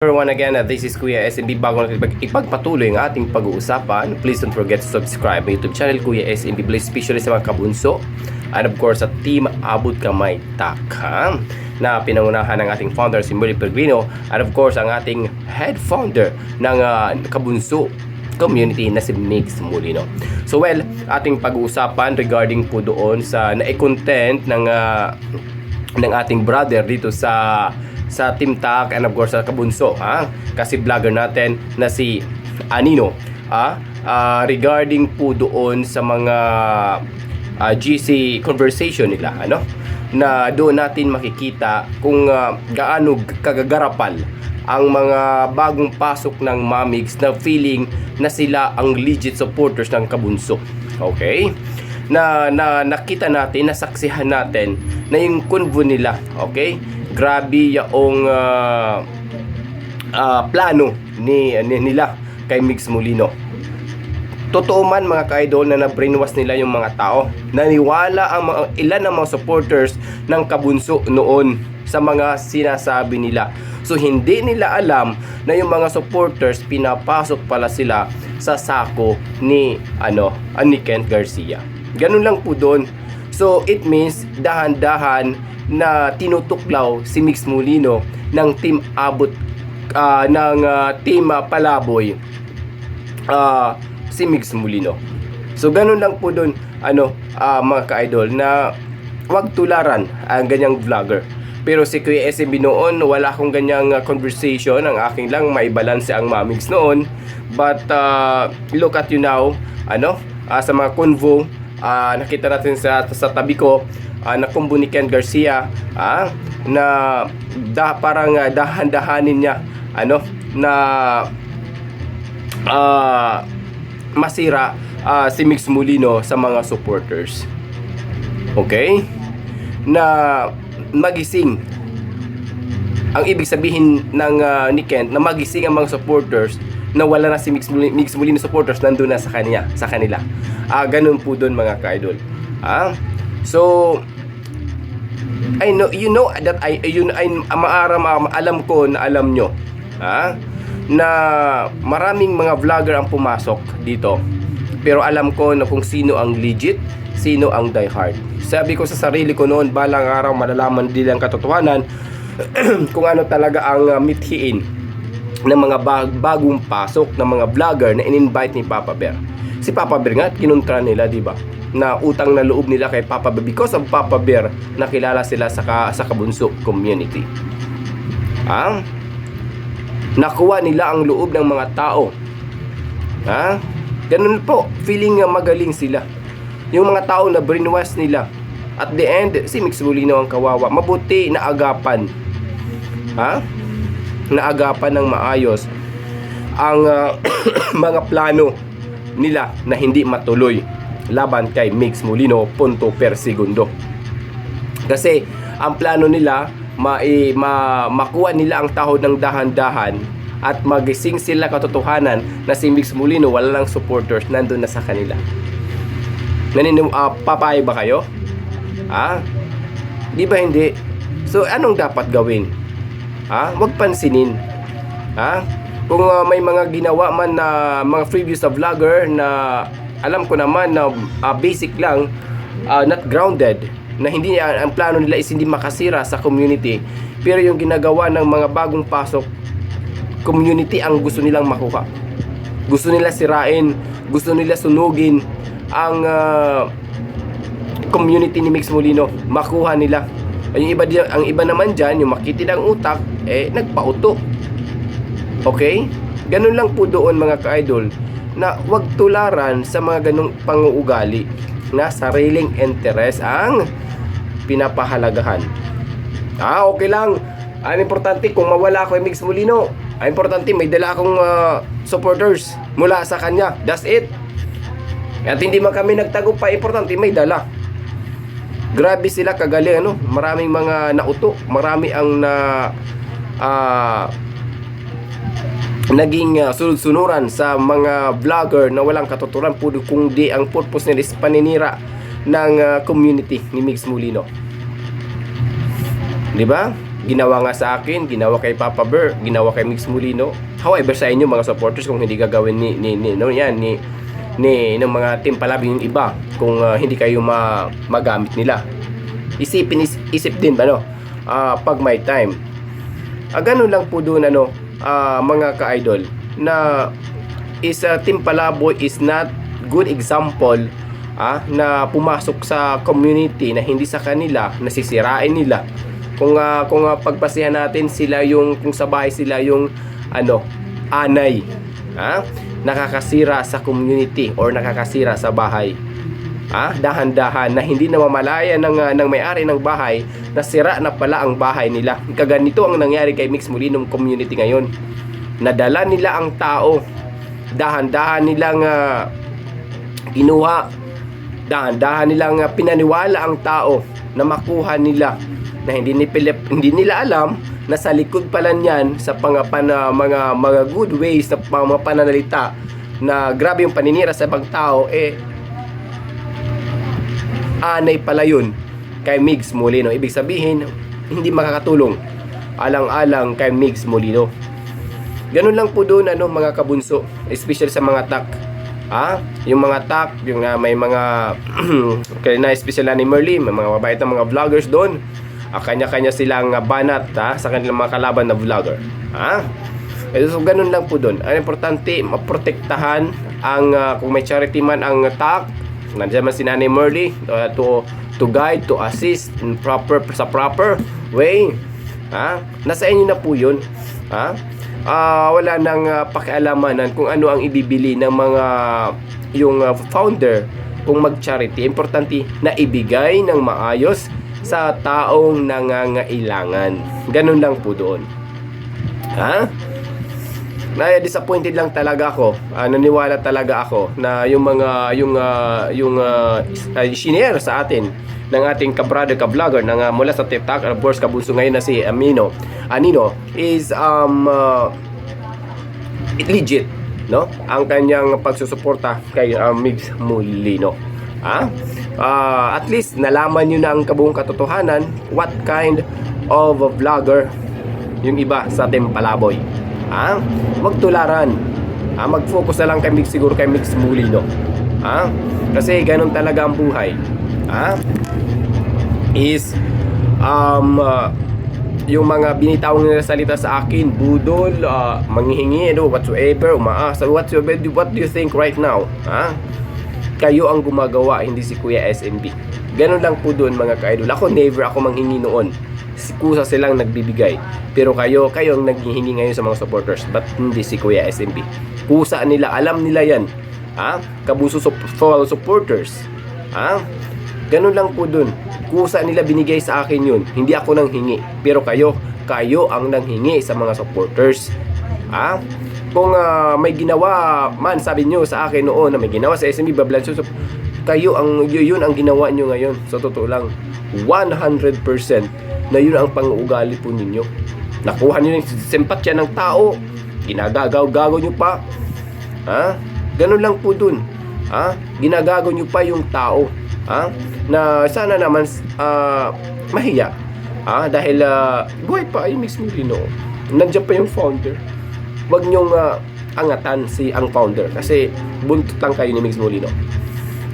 Everyone again, uh, this is Kuya SMB. Bago natin ipag- ipagpatuloy ang ating pag-uusapan, please don't forget to subscribe my YouTube channel, Kuya SMB. Please especially sa mga kabunso. And of course, sa Team Abot Kamay Taka na pinangunahan ng ating founder si Murray Pellegrino and of course ang ating head founder ng uh, kabunso community na si Mix Molino. So well, ating pag-uusapan regarding po doon sa na-content ng ah, ng ating brother dito sa sa Team Tak and of course sa Kabunso ha? Kasi vlogger natin na si Anino ha? Ah, regarding po doon sa mga ah, GC conversation nila ano? Na doon natin makikita kung ah, gaano kagagarapal ang mga bagong pasok ng Mamigs na feeling na sila ang legit supporters ng Kabunso. Okay? Na, na nakita natin, nasaksihan natin na yung convo nila, okay? Grabe yung ah, ah, plano ni, ni nila kay Mix Molino. Totoo man mga ka-idol na na-brainwash nila yung mga tao. Naniwala ang mga, ilan ng mga supporters ng kabunso noon sa mga sinasabi nila. So hindi nila alam na yung mga supporters pinapasok pala sila sa sako ni ano, ah, ni Kent Garcia. Ganun lang po doon. So it means dahan-dahan na tinutuklaw si Mix Molino ng team abot ah, ng ah, team ah, Palaboy ah, si Mix Molino. So ganun lang po doon ano ah, mga ka-idol na wag tularan ang ganyang vlogger. Pero si Kuya SMB noon, wala akong ganyang conversation. Ang aking lang may balance ang Mamix noon. But ah, look at you now, ano, ah, sa mga convo, ah, nakita natin sa, sa tabi ko, ah, na combo ni Ken Garcia, ah, na da, parang ah, dahan-dahanin niya, ano, na ah, masira ah, si Mix Molino sa mga supporters. Okay? Na magising. Ang ibig sabihin ng ah, ni Kent na magising ang mga supporters na wala na si Mix Molino, Mix Molino supporters nandun na sa kanya, sa kanila. Ah, ganun po doon mga ka-idol. Ah? So I know you know that I yun ay maaram alam ko na alam nyo ha na maraming mga vlogger ang pumasok dito pero alam ko na kung sino ang legit sino ang diehard sabi ko sa sarili ko noon balang araw malalaman din ang katotohanan kung ano talaga ang uh, mithiin ng mga bag- bagong pasok ng mga vlogger na in-invite ni Papa Bear si Papa Bear nga kinontra nila di ba na utang na loob nila kay Papa Bear because of Papa Bear nakilala sila sa ka, sa kabunso community. Ha? Nakuha nila ang loob ng mga tao. Ha? Ganun po, feeling nga magaling sila. Yung mga tao na brainwash nila. At the end, si Mix Molino ang kawawa. Mabuti na agapan. Ha? Naagapan ng maayos ang ah, mga plano nila na hindi matuloy laban kay Mix Molino punto per segundo. Kasi ang plano nila mai, ma, makuha nila ang tahod ng dahan-dahan at magising sila katotohanan na si Mix Molino wala lang supporters nandun na sa kanila. Naninim, uh, papayag ba kayo? Ha? Di ba hindi? So anong dapat gawin? Ha? Huwag pansinin. Ha? Kung uh, may mga ginawa man na mga previous na vlogger na alam ko naman na uh, basic lang, uh, not grounded, na hindi uh, ang plano nila is hindi makasira sa community. Pero yung ginagawa ng mga bagong pasok, community ang gusto nilang makuha. Gusto nila sirain, gusto nila sunugin ang uh, community ni Mix Molino. Makuha nila. Yung iba, ang iba naman dyan, yung makitid ang utak, eh, nagpauto. Okay? Ganun lang po doon mga ka-idol na wag tularan sa mga ganong panguugali na sariling interes ang pinapahalagahan. Ah, okay lang. Ang importante kung mawala ako kay Mix Molino, ang importante may dala akong ah, supporters mula sa kanya. That's it. At hindi man kami nagtagumpay, importante may dala. Grabe sila kagaling ano, maraming mga nauto, marami ang na ah, naging uh, sunod-sunuran sa mga vlogger na walang katuturan po kung di ang purpose nila is paninira ng uh, community ni Mix Molino. Di ba? Ginawa nga sa akin, ginawa kay Papa Bear, ginawa kay Mix Molino. However, sa inyo mga supporters kung hindi gagawin ni ni, ni no yan ni ni ng mga team palabi yung iba kung ah, hindi kayo ma, magamit nila. Isipin is, isip din ba no? Ah, pag may time. Ah, ganun lang po doon ano, ah, mga ka-idol na is uh, Team Palaboy is not good example ah, na pumasok sa community na hindi sa kanila, nasisirain nila. Kung ah, kung ah, pagpasihan natin sila yung kung sa bahay sila yung ano, anay. Ah, nakakasira sa community or nakakasira sa bahay. Ah, dahan-dahan na hindi namamalaya ng ah, ng may-ari ng bahay na sira na pala ang bahay nila. Kaganito ang nangyari kay Mix Molinong community ngayon. Nadala nila ang tao. Dahan-dahan nilang ah, kinuha. Dahan-dahan nilang ah, pinaniwala ang tao na makuha nila na hindi ni Pilip, hindi nila alam na sa likod pala niyan sa mga pana, mga mga good ways na mga pananalita na grabe yung paninira sa ibang tao eh anay pala yun kay Migs Molino. Ibig sabihin, hindi makakatulong alang-alang kay Migs Molino. Ganun lang po doon ano mga kabunso, especially sa mga tak. Ah, yung mga tak, yung ah, may mga kaya na special na ni Merly, may mga mabait na mga vloggers doon. Ah, kanya-kanya silang banat ha, sa kanilang mga kalaban na vlogger. Ha? Eh, so, ganun lang po doon. Ang importante, maprotektahan ang ah, kung may charity man ang tak, nandiyan man si Nanay Merly uh, to to guide, to assist in proper sa proper way. Ha? Nasa inyo na po 'yun. Ha? Ah, wala nang ah, pakialamanan kung ano ang ibibili ng mga yung ah, founder kung mag-charity. Importante na ibigay ng maayos sa taong nangangailangan. Ganun lang po doon. Ha? na disappointed lang talaga ako. Ah, naniwala talaga ako na yung mga yung ah, yung uh, shinare sa atin ng ating kabrother ka vlogger ng ah, mula sa TikTok of course kabunso ngayon na si Amino Anino is um it legit no ang kanyang pagsusuporta kay uh, Migs Molino Ah, at least nalaman niyo na ang kabuong katotohanan what kind of a vlogger yung iba sa Team Palaboy. Ha? Wag tularan. Ha? Mag-focus na lang kay Mix siguro kay Mix Molino ha? Kasi ganun talaga ang buhay. Ha? Is um uh, yung mga binitawang nila salita sa akin, budol, uh, manghihingi, ano, whatsoever, umaasa, whatsoever, what do you think right now? Ha? Kayo ang gumagawa, hindi si Kuya SMB. Ganun lang po doon mga ka-idol. Ako never ako manghingi noon. Si Kusa silang nagbibigay. Pero kayo, kayo ang naghihingi ngayon sa mga supporters. But hindi si Kuya SMB. Kusa nila, alam nila yan. Ha? Kabuso sup- for supporters. Ha? Ganun lang po dun. Kusa nila binigay sa akin yun. Hindi ako nang hingi. Pero kayo, kayo ang nanghingi sa mga supporters. Ha? Kung ah, may ginawa man, sabi nyo sa akin noon na may ginawa sa SMB Bablanso, so, kayo ang yun ang ginawa nyo ngayon. So totoo lang, 100% na yun ang pang-uugali po ninyo. Nakuha nyo yung simpatya ng tao. Ginagagaw-gagaw nyo pa. Ha? Ganun lang po dun. Ha? Ginagago nyo pa yung tao. Ha? Na sana naman ah, mahiya. Ha? Dahil ah, buhay pa ay Miss Molino. Nandiyan pa yung founder. Huwag nyong ah, angatan si ang founder kasi buntot lang kayo ni Mix Molino.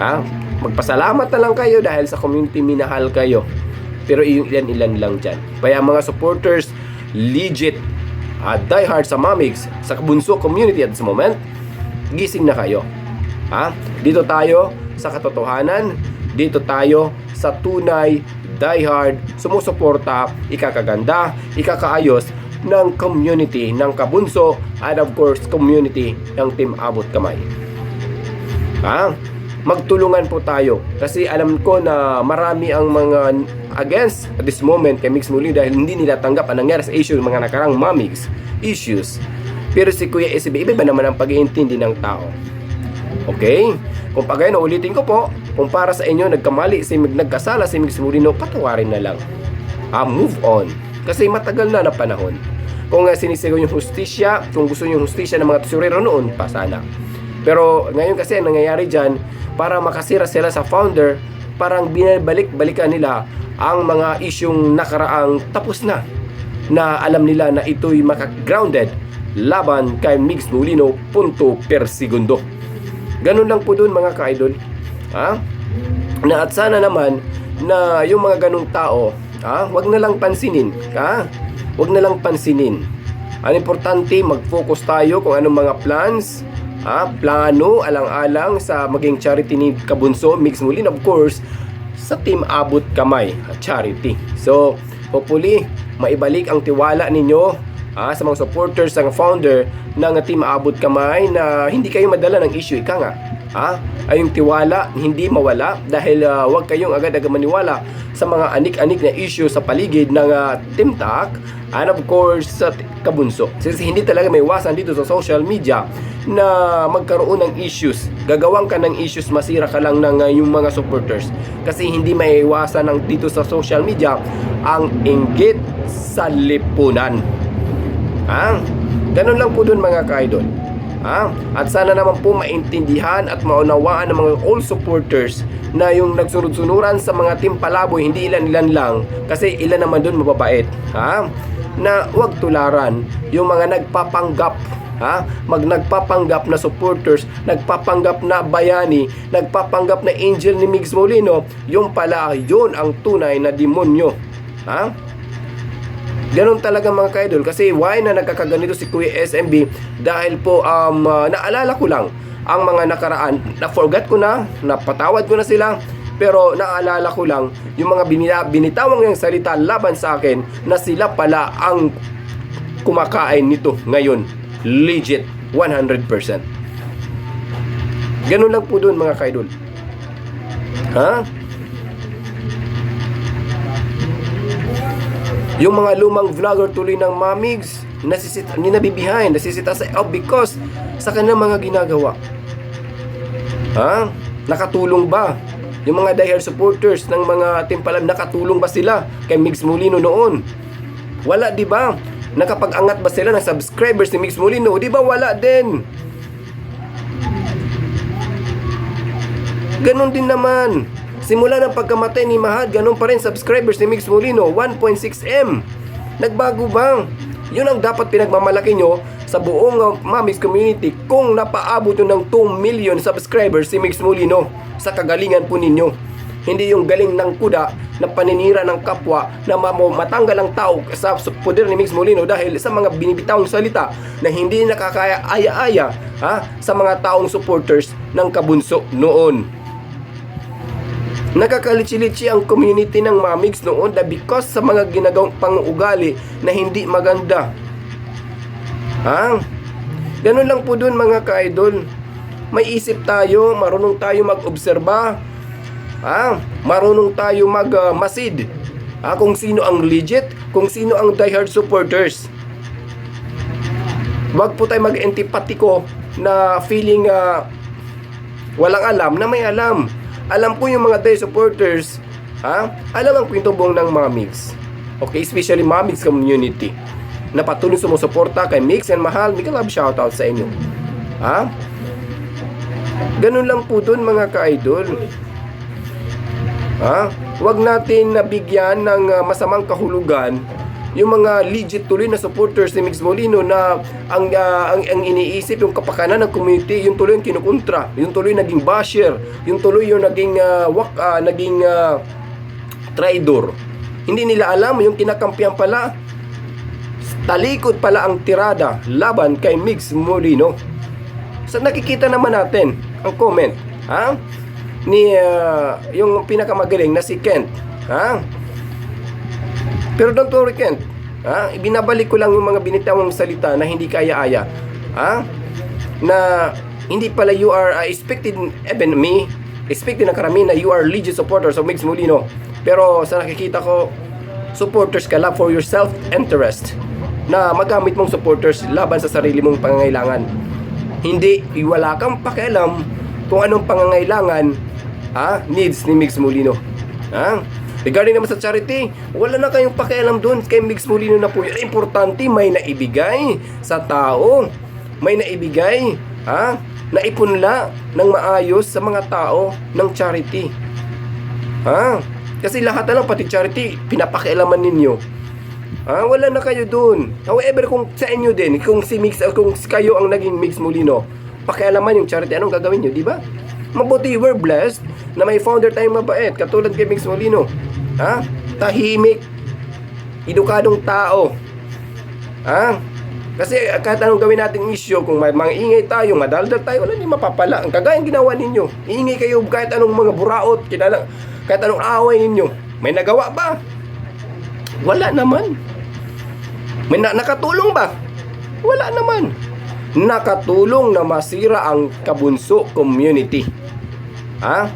Ha? Magpasalamat na lang kayo dahil sa community minahal kayo. Pero ilan-ilan lang dyan. Kaya mga supporters, legit, uh, die hard sa Mamix, sa Bunso community at sa moment, gising na kayo. Ha? Dito tayo sa katotohanan, dito tayo sa tunay, die hard, sumusuporta, ikakaganda, ikakaayos ng community ng Kabunso and of course community ng Team Abot Kamay. Ha? Magtulungan po tayo kasi alam ko na marami ang mga against at this moment kay Mix Muli dahil hindi nila tanggap ang nangyari sa issue ng mga nakarang Mamix issues. Pero si Kuya SB, iba ba naman ang pag-iintindi ng tao? Okay? Kung pagay na ulitin ko po, kung para sa inyo nagkamali si nagkasala si Mix Murino, patawarin na lang. Ah, move on. Kasi matagal na na panahon. Kung uh, sinisigaw yung hustisya, kung gusto yung hustisya ng mga tusurero noon, pa sana. Pero ngayon kasi ang nangyayari dyan, para makasira sila sa founder, parang binabalik-balikan nila ang mga isyong nakaraang tapos na. na alam nila na ito'y makagrounded laban kay Mix Molino punto per segundo. Ganun lang po doon mga ka-idol. Ha? Na at sana naman na yung mga ganung tao, ha, wag na lang pansinin, ha? Wag na lang pansinin. Ang importante, mag-focus tayo kung anong mga plans, ha, plano, alang-alang sa maging charity ni Kabunso, Mix Mulin, of course, sa Team Abot Kamay Charity. So, hopefully, maibalik ang tiwala ninyo ah, sa mga supporters, mga founder ng Team Abot Kamay na hindi kayo madala ng issue. Ika nga, ah, ay yung tiwala hindi mawala dahil ah, huwag kayong agad-agad maniwala sa mga anik-anik na issue sa paligid ng Team TAC and of course sa t- Kabunso. Kasi hindi talaga may iwasan dito sa social media na magkaroon ng issues. Gagawang ka ng issues, masira ka lang ng ah, yung mga supporters. Kasi hindi may iwasan ng dito sa social media ang inggit sa lipunan. Ha? Ganun lang po dun mga ka-idol. Ha? At sana naman po maintindihan at maunawaan ng mga all supporters na yung nagsunod-sunuran sa mga team palaboy, hindi ilan-ilan lang kasi ilan naman dun mababait. Ha? Na huwag tularan yung mga nagpapanggap ha? Mag nagpapanggap na supporters, nagpapanggap na bayani, nagpapanggap na angel ni Migs Molino, yung pala yun ang tunay na demonyo. Ha? Ganon talaga mga ka-idol. Kasi why na nagkakaganito si Kuya SMB dahil po um, uh, naalala ko lang ang mga nakaraan. Na forgot ko na napatawad ko na sila. Pero naalala ko lang yung mga binila, binitawang yung salita laban sa akin na sila pala ang kumakain nito ngayon. Legit 100% Ganun lang po doon mga ka-idol. Ha? Yung mga lumang vlogger tuloy ng mamigs, nasisit, ninabibihain, nasisita sa oh, because sa kanilang mga ginagawa. Ha? Nakatulong ba? Yung mga diehard supporters ng mga timpalam, nakatulong ba sila kay Migs Molino noon? Wala, di ba? Nakapag-angat ba sila ng subscribers ni Mix Molino? Di ba wala din? Ganon din naman. Simula ng pagkamatay ni Mahad, ganon pa rin subscribers ni Mix Molino, 1.6M. Nagbago ba? Yun ang dapat pinagmamalaki nyo sa buong uh, Mamis community kung napaabot yun ng 2 million subscribers si Mix Molino sa kagalingan po ninyo. Hindi yung galing ng kuda na paninira ng kapwa na matanggal ang tao sa poder ni Mix Molino dahil sa mga binibitawang salita na hindi nakakaya aya-aya ha, sa mga taong supporters ng kabunso noon. Nakakalitsi-litsi ang community ng Mamigs noon dahil because sa mga ginagawang panguugali na hindi maganda. Ha? Ganun lang po dun mga ka-idol. May isip tayo, marunong tayo mag-obserba. Ha? Marunong tayo mag-masid. ha? Kung sino ang legit, kung sino ang diehard supporters. Wag po tayo mag-antipatiko na feeling ah, walang alam na may alam. Alam po yung mga day supporters, ha? Alam ang buong ng mga mix. Okay, especially mga mix community na patuloy sumusuporta kay Mix and Mahal. Miguel love shoutout sa inyo. Ha? Ganun lang po dun mga ka-idol. Ha? Huwag natin nabigyan ng ah, masamang kahulugan yung mga legit tuloy na supporters ni Mix Molino na ang, ah, ang, ang iniisip yung kapakanan ng community, yung tuloy yung kinukontra, yung tuloy naging basher, yung tuloy yung naging ah, wak, ah, naging ah, traidor. Hindi nila alam yung kinakampihan pala talikod pala ang tirada laban kay Mix Molino. Sa nakikita naman natin ang comment, ha? Ni ah, yung pinakamagaling na si Kent, ha? Pero don't worry Kent, ha? Ibinabalik ko lang yung mga binitawang salita na hindi kaya-aya, ha? Na hindi pala you are uh, expected even me expected ng karamihan na you are legit supporters of Mix Molino. Pero sa nakikita ko, supporters ka lang for your self-interest na magamit mong supporters laban sa sarili mong pangangailangan. Hindi, wala kang pakialam kung anong pangangailangan ha, needs ni Mix Molino. Ha? Regarding naman sa charity, wala na kayong pakialam doon kay Mix Molino na po yun. Importante, may naibigay sa tao. May naibigay, ha? Naipunla ng maayos sa mga tao ng charity. Ha? Kasi lahat na lang, pati charity, pinapakialaman ninyo. Ah, wala na kayo dun. However, kung sa inyo din, kung si Mix, kung kayo ang naging Mix Molino, pakialaman yung charity, anong gagawin nyo, di ba? Mabuti, we're blessed na may founder tayong mabait, katulad kay Mix Molino. Ha? Tahimik, edukadong tao. Ha? Kasi kahit anong gawin nating issue, kung may mga ingay tayo, madaldal tayo, wala din mapapala. Ang kagayang ginawa ninyo, ingay kayo kahit anong mga buraot, kinala, kahit anong away ninyo. May nagawa ba? Wala naman. May na- nakatulong ba? Wala naman. Nakatulong na masira ang kabunso community. Ha?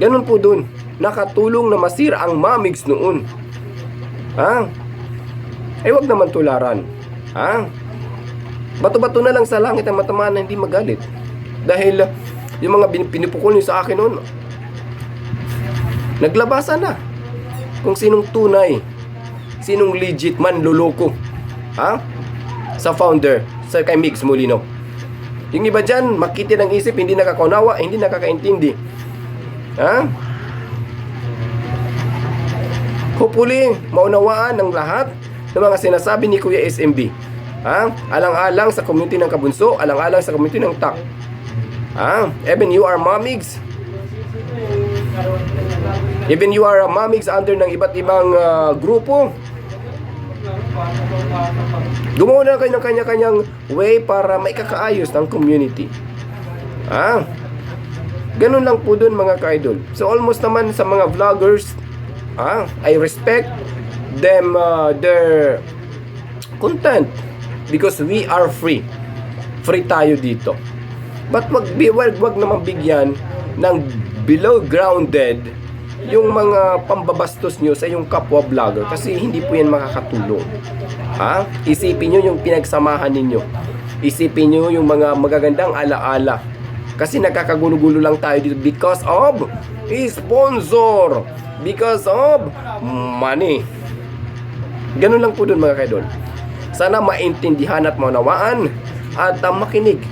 Ganun po dun. Nakatulong na masira ang mamigs noon. Ha? Eh wag naman tularan. Ha? Bato-bato na lang sa langit ang matamaan na hindi magalit. Dahil uh, yung mga pinupukol niyo sa akin noon, naglabasan na. Kung sinong tunay, sinong legit man luloko. Ha? Sa founder, sa kay Mix Molino. Yung iba dyan, makiti ng isip, hindi nakakaunawa, hindi nakakaintindi. Ha? Hopefully, maunawaan ng lahat ng mga sinasabi ni Kuya SMB. Ha? Alang-alang sa community ng Kabunso, alang-alang sa community ng TAC. Ha? Even you are mamigs. Even you are mamigs under ng iba't ibang ah, grupo. Gumawa na kayo ng kanya-kanyang way para maikakaayos ng community. Ah, ganun lang po dun mga ka-idol. So almost naman sa mga vloggers, ah, I respect them uh, their content because we are free. Free tayo dito. But wag, wag, wag naman bigyan ng below grounded yung mga pambabastos nyo sa yung kapwa vlogger kasi hindi po yan makakatulong. Ha? Isipin nyo yung pinagsamahan ninyo. Isipin nyo yung mga magagandang alaala. Kasi nakakagulo-gulo lang tayo dito because of sponsor. Because of money. Ganun lang po dun mga kaidol. Sana maintindihan at maunawaan at uh, makinig,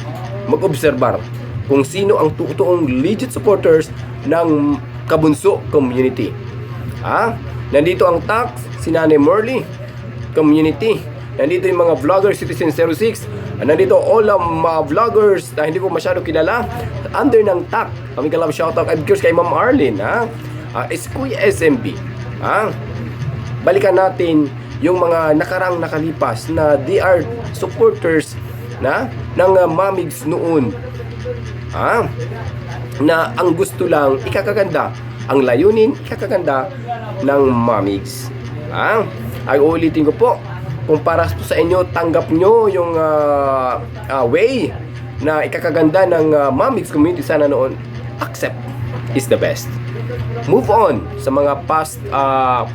mag-obserbar kung sino ang totoong legit supporters ng Kabunso community. Ha? Nandito ang tax, si Nanay Morley community. Nandito yung mga vloggers, Citizen 06. Nandito all ang mga vloggers na hindi ko masyado kilala under ng TAC. Kami kalab shoutout of course kay Ma'am Arlene. Ha? Uh, is Kuya SMB. Ha? Balikan natin yung mga nakarang nakalipas na are supporters na ng uh, Mamigs noon. Ha? Na ang gusto lang ikakaganda, ang layunin ikakaganda ng Mamigs. Ha? Ay uulitin ko po, kung para po sa inyo tanggap nyo yung uh, uh, way na ikakaganda ng uh, Mamigs community sana noon, accept is the best. Move on sa mga past uh,